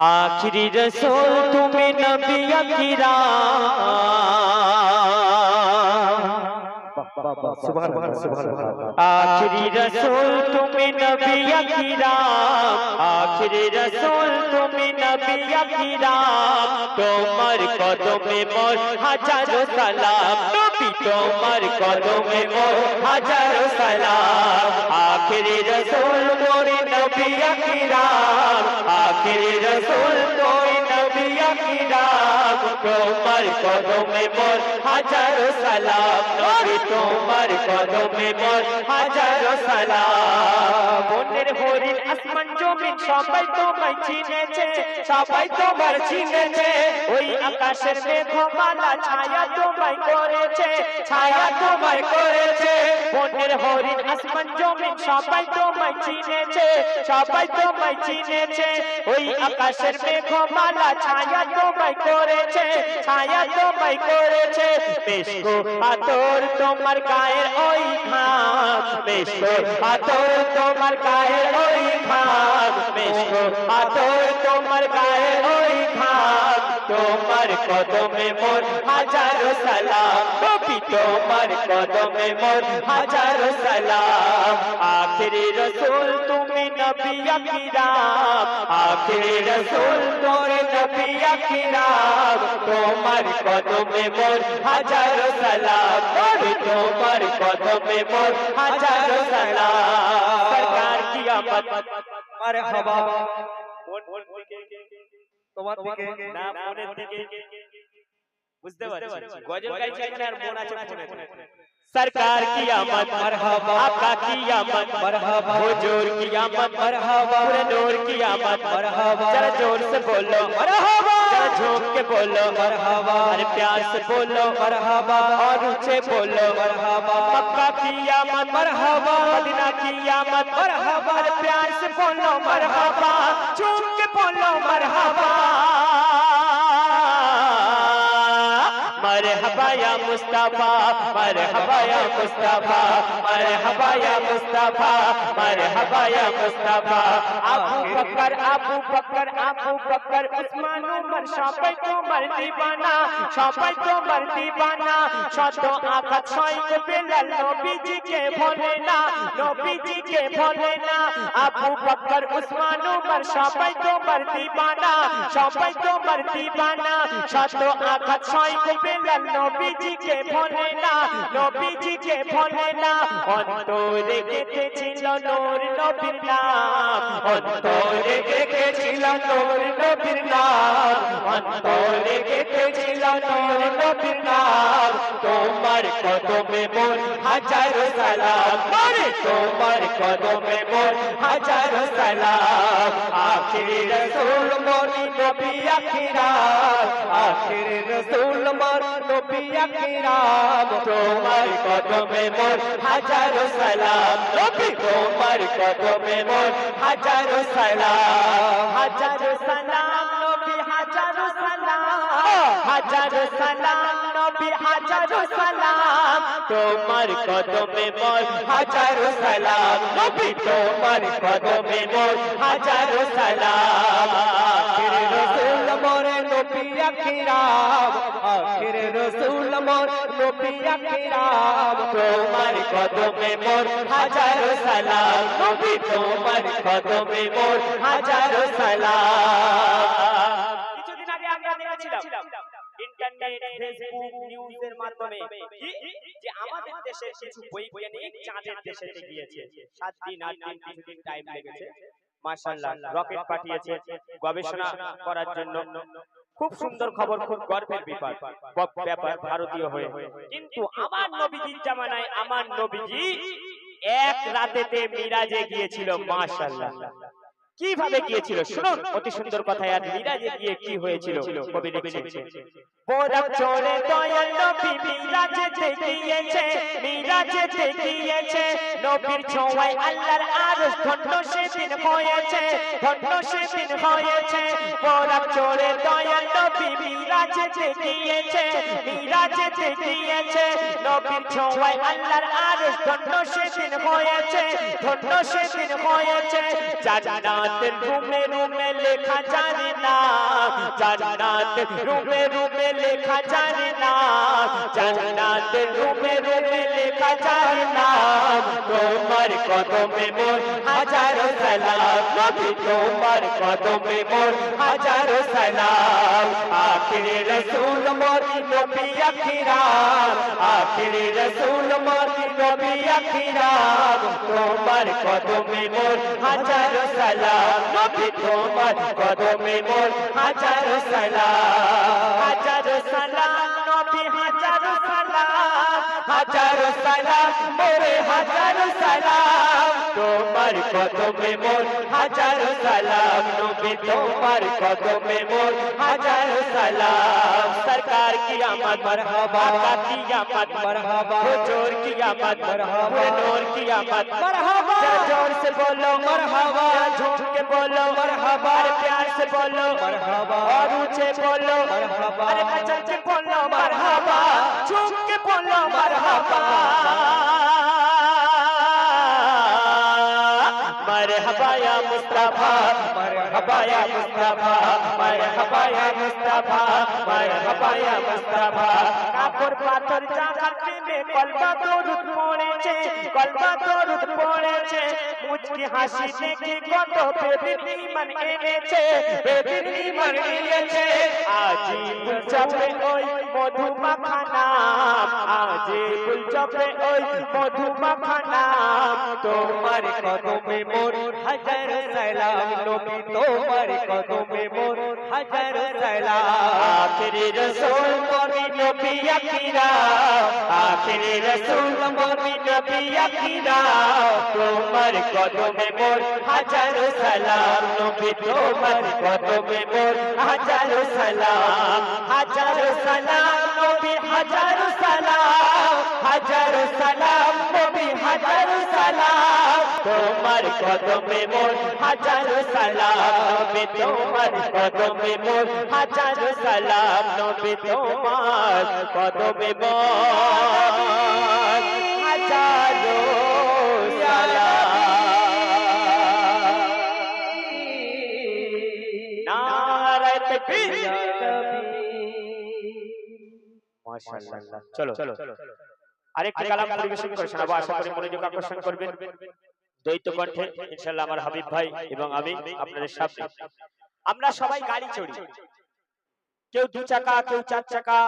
আখিরি রসুল তুমি নবী আকিরা আখিরি রসুল তুমি নবী আকিরা আখিরি রসুল তুমি নবী আকিরা তোমার কদমে মোর হাজারো সালাম নবী তোমার কদমে মোর হাজারো সালাম আখিরি রসুল মোর নবী আকিরা আখিরি রসুল মোর নবী আকিরা তোমার কদমে মোর হাজার সালাম নবী তোমার কদমে মোর হাজার সালাম। বনের হরিণ, আসমান, জমিন, সবাই তোমায় চিনেছে, সবাই তোমার চিনেছে। ওই আকাশের মেঘমালা ছায়া তোমায় করেছে, ছায়া তোমায় করেছে। বনের হরিণ আসমান জমিন সবাই তোমায় চিনেছে, সবাই তোমায় চিনেছে। ওই আকাশের মেঘমালা ছায়া তোমায় করেছে, ছায়া তোমায় করেছে। বেশ আতর তোমার গায়ের ওই ঘাম, বেশ আতর তোমার গায়ের ওই ঘাম, বেশ আতর তোমার গায়ের ওই তোমার কদমে মোর হাজারো সালাম। নবী তোমার কদমে মোর হাজারো সালাম। আখিরি রসুল, তুমি নবী আকিরাম আখিরি রসুল মোর নবী আকিরাম তোমার কদমে মোর হাজারো সালাম। নবী তোমার কদমে মোর হাজারো সালাম। সরকার কি আমত আরে হবা কোন দিকে? তোমার দিকে না মনের দিকে বুঝতে পারছি গজল গাইছে এখানে আর মন আছে ফোনে सरकार की आमद मरहबा आपका की आमद मरहबा हुजूर की आमद मरहबा पूरे नूर की आमद मरहबा जरा जोर से बोलो मरहबा जरा झूम के बोलो मरहबा अरे प्यार से बोलो मरहबा और ऊंचे बोलो मरहबा मक्का की आमद मरहबा मदीना की आमद मरहबा अरे प्यार से बोलो मरहबा मुस्तफ़ा, मरहबा या मुस्तफ़ा, मरहबा या मुस्तफ़ा, मरहबा या मुस्तफ़ा। अबू बकर अबू बकर अबू बकर, उस्मान उमर शापे तो मर्दी बना शापे तो मर्दी बना। शतो आखत शोइक बिलाल नबी जी के भोले ना बीजी के भोलेना ना। अबू बकर, उस्मान उमर शापे तो मर्दी बना शापे तो मर्दी बना। शतो आखत शोइक बिलाल नबी जी নবীজিকে ভোলে না নবীজিকে ভোলে না অন্তরে গেঁথেছিল নূর নবীর নাম। অন্তরে গেঁথেছিল নূর নবীর নাম। অন্তরে গেঁথেছিল নূর নবীর নাম। তোমার কদমে মোর হাজারো সালাম। তোমার কদমে মোর হাজারো সালাম। নবী আখিরাম তোমার কদমে মোর হাজারো সালাম নবী তোমার কদমে মোর হাজারো সালাম। হাজারো সালাম নবী হাজারো সালাম। হাজারো সালাম নবী হাজারো সালাম। তোমার কদমে মোর হাজারো সালাম। নবী তোমার কদমে মোর হাজারো সালাম। আখির রসুল মোরে নবী আখিরাম। আখির রসুল মোর নবী আখিরাম। তোমার কদমে মোর হাজারো সালাম। নবী, তোমার কদমে মোর হাজারো সালাম। কিছুদিন আগে আমরা দেখেছিলাম ইন্টারনেট ফেসবুক নিউজের মাধ্যমে। কি? যে আমাদের দেশের কিছু বৈজ্ঞানিক চাঁদের দেশেতে গিয়েছে। সাত দিন আট দিন কিছুদিন টাইম লেগেছে। মাশাআল্লাহ রকেট পাঠিয়েছে গবেষণা করার জন্য। খুব সুন্দর খবর খুব গর্বের ব্যাপার। ব্যাপার। ভারতীয় হয়ে। কিন্তু আমার নবীজির জামানায় আমার নবীজি এক রাতেতে মিরাজে গিয়েছিল মাশাআল্লাহ। কীভাবে গিয়েছিল? শুনুন অতি সুন্দর কথা। আর মিরাজে গিয়ে কি হয়েছিল? কবি লিখছেন বোরাক চলে দয়াল নবী মিরাজেতে গিয়েছে মিরাজেতে গিয়েছে নবীর ছোঁয়ায় আল্লাহর আরশ ধন্য সেদিন হয়েছে ধন্য সেদিন হয়েছে। বোরাক চলে দয়াল নবী মিরাজেতে গিয়েছে মিরাজেতে গিয়েছে নবীর ছোঁয়ায় আল্লাহর আরশ ধন্য সেদিন হয়েছে ধন্য সেদিন হয়েছে। জান্নাতের রুমে রুমে লেখা জানি না জান্নাতের রুমে রুমে লেখা যায় না। জান্নাতের রুমে রুমে লেখা যায় না। তোমার কদমে মোর হাজারো সালাম। নবী, তোমার কদমে মোর হাজারো সালাম। আখিরে রসুল মোর নবী আখিরা। আখিরে রসুল মোর আখিরাম তোমার কদমে মোর হাজার সালাম। নবী, তোমার কদমে মোর হাজার সালাম। হাজার সালাম, নবী, হাজার সালাম। হাজার সালাম, মোরে হাজার সালাম। তোমার কদমে মোর হাজারো সালাম নবী তোমার কদমে মোর হাজারো সালাম সরকার কি আমদ मरहबा आका की आमद मरहबा हुजूर की आमद मरहबा नूर की आमद मरहबा जरा जोर से बोलो मरहबा जरा झूम के बोलो मरहबा अरे प्यार से बोलो मरहबा और ऊंचे बोलो मरहबा अरे मचल के बोलो मरहबा झूम के बोलो मरहबा मरहबा मुस्तफा मरहबा या मुस्तफा मरहबा या मुस्तफा मरहबा या मुस्तफा কাপড় পাথর জাগার প্রেমে কলবা দরুদ পড়েছে কলবা দরুদ পড়েছে মুচকি হাসি দেখে কত বেবির ঈমান এনেছে বেবির ঈমান এনেছে আজি ফুল চাপে ওই মধু মাখানা আজি ফুল চাপে ওই মধু মাখানা তোমার কদমে মোর হাজার সালাম নবী, তোমার কদমে মোর হাজার সালাম আখিরি রসুল নবী নবী আখিরা, আখিরি রসুল নবী নবী আখিরা, তোমার কদমে মোর হাজার সালাম নবী, তোমার কদমে মোর হাজার সালাম হাজার সালাম নবী, হাজার সালাম হাজার সালাম, নবী হাজার সালাম। তোমার কদমে মোর হাজার সালাম তোমার কদমে মোর হাজার সালাম, নবী তোমার কদমে মোর হাজারো মাশাআল্লাহ। চলো চলো। আরেকটি কালাম পরিবেশন করে শোনাবো আশা করি মনোযোগ আকর্ষণ করবেন। দ্বৈত কণ্ঠে ইনশাআল্লাহ আমার হাবিব ভাই এবং আমি আপনাদের সামনে। আমরা সবাই গাড়ি চড়ি। কেউ দু চাকা কেউ চার চাকা